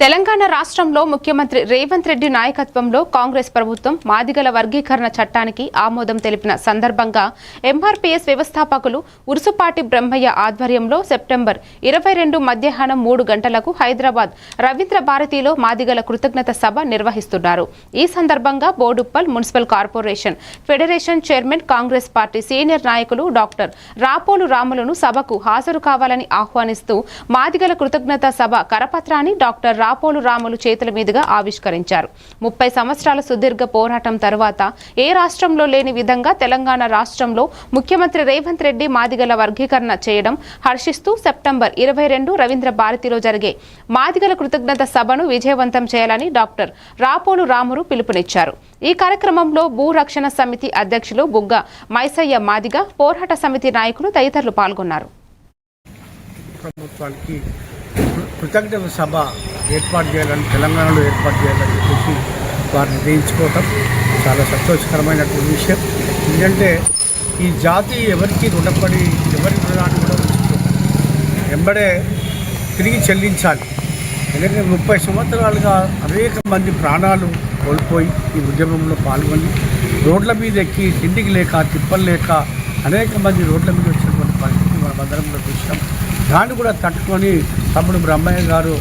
తెలంగాణ రాష్ట్రంలో ముఖ్యమంత్రి రేవంత్ రెడ్డి నాయకత్వంలో కాంగ్రెస్ ప్రభుత్వం మాదిగల వర్గీకరణ చట్టానికి ఆమోదం తెలిపిన సందర్భంగా ఎంఆర్పీఎస్ వ్యవస్థాపకులు ఉరుసుపాటి బ్రహ్మయ్య ఆధ్వర్యంలో సెప్టెంబర్ ఇరవై రెండు మధ్యాహ్నం మూడు గంటలకు హైదరాబాద్ రవీంద్ర భారతిలో మాదిగల కృతజ్ఞత సభ నిర్వహిస్తున్నారు. ఈ సందర్భంగా Boduppal municipal corporation federation chairman Congress party senior నాయకులు డాక్టర్ రాపోలు రాములను సభకు హాజరు కావాలని ఆహ్వానిస్తూ మాదిగల కృతజ్ఞత సభ కరపత్రాన్ని డాక్టర్ రాపోలు రాములు చేతుల మీదుగా ఆవిష్కరించారు. ముప్పై సంవత్సరాల సుదీర్ఘ పోరాటం తర్వాత ఏ రాష్ట్రంలో లేని విధంగా తెలంగాణ రాష్ట్రంలో ముఖ్యమంత్రి రేవంత్ రెడ్డి మాదిగల వర్గీకరణ చేయడం హర్షిస్తూ సెప్టెంబర్ ఇరవై రెండు రవీంద్ర భారతిలో జరిగే మాదిగల కృతజ్ఞత సభను విజయవంతం చేయాలని డాక్టర్ రాపోలు రాములు పిలుపునిచ్చారు. ఈ కార్యక్రమంలో భూ రక్షణ సమితి అధ్యక్షులు బుగ్గ మైసయ్య మాదిగ పోరాట సమితి నాయకులు తదితరులు పాల్గొన్నారు. కృతజ్ఞత సభ ఏర్పాటు చేయాలని తెలంగాణలో ఏర్పాటు చేయాలని చెప్పేసి వారు నిర్ణయించుకోవటం చాలా సంతోషకరమైనటువంటి విషయం. ఎందుకంటే ఈ జాతి ఎవరికి రుణపడి ఎవరి రుణాన్ని కూడా వెంబడే తిరిగి చెల్లించాలి. ఎందుకంటే ముప్పై సంవత్సరాలుగా అనేక మంది ప్రాణాలు కోల్పోయి ఈ ఉద్యమంలో పాల్గొని రోడ్ల మీద ఎక్కి తిండికి లేక తిప్పలు లేక అనేక మంది రోడ్ల మీద వచ్చినటువంటి పరిస్థితి మనం అందరం కూడా చూసాం దాన్ని కూడా తట్టుకొని తమ్ముడు బ్రహ్మయ్య గారు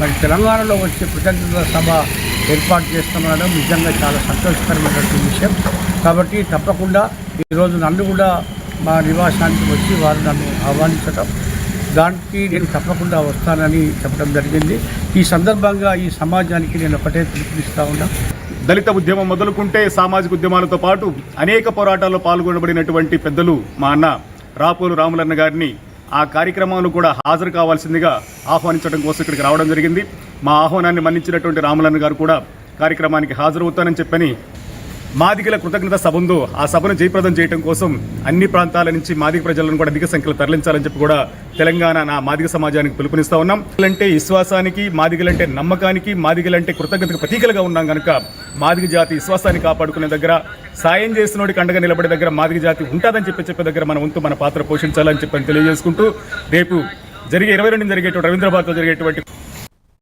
మరి తెలంగాణలో వచ్చే కృతజ్ఞత సభ ఏర్పాటు చేస్తున్నాడు నిజంగా చాలా సంతోషకరమైనటువంటి విషయం. కాబట్టి తప్పకుండా ఈరోజు నన్ను కూడా మా నివాసానికి వచ్చి వారు నన్ను ఆహ్వానించడం దానికి నేను తప్పకుండా వస్తానని చెప్పడం జరిగింది. ఈ సందర్భంగా ఈ సమాజానికి నేను ఒకటే పిలుపునిస్తా ఉన్నా. దళిత ఉద్యమం మొదలుకుంటే సామాజిక ఉద్యమాలతో పాటు అనేక పోరాటాల్లో పాల్గొనబడినటువంటి పెద్దలు మా అన్న రాపోలు రాములన్న గారిని ఆ కార్యక్రమంలో కూడా హాజరు కావాల్సిందిగా ఆహ్వానించడం కోసం ఇక్కడికి రావడం జరిగింది. మా ఆహ్వానాన్ని మన్నించినటువంటి రామలన్న గారు కూడా కార్యక్రమానికి హాజరవుతానని చెప్పని మాదిగల కృతజ్ఞత సభందు ఆ సభను జయప్రదం చేయడం కోసం అన్ని ప్రాంతాల నుంచి మాదిగ ప్రజలను కూడా అధిక సంఖ్యలో తరలించాలని చెప్పి కూడా తెలంగాణ నా మాదిగ సమాజానికి పిలుపునిస్తా ఉన్నాం. అంటే విశ్వాసానికి మాదిగలంటే నమ్మకానికి మాదిగలంటే కృతజ్ఞతకు ప్రతీకలుగా ఉన్నాం కనుక మాదిగ జాతి విశ్వాసాన్ని కాపాడుకునే దగ్గర సాయం చేసినోడికి అండగా నిలబడే దగ్గర మాదిగ జాతి ఉంటుందని చెప్పి చెప్పే దగ్గర మన వంతు మన పాత్ర పోషించాలని చెప్పని తెలియజేసుకుంటూ రేపు జరిగే ఇరవై రెండు జరిగేటువంటి రవీంద్రభారత్లో జరిగేటువంటి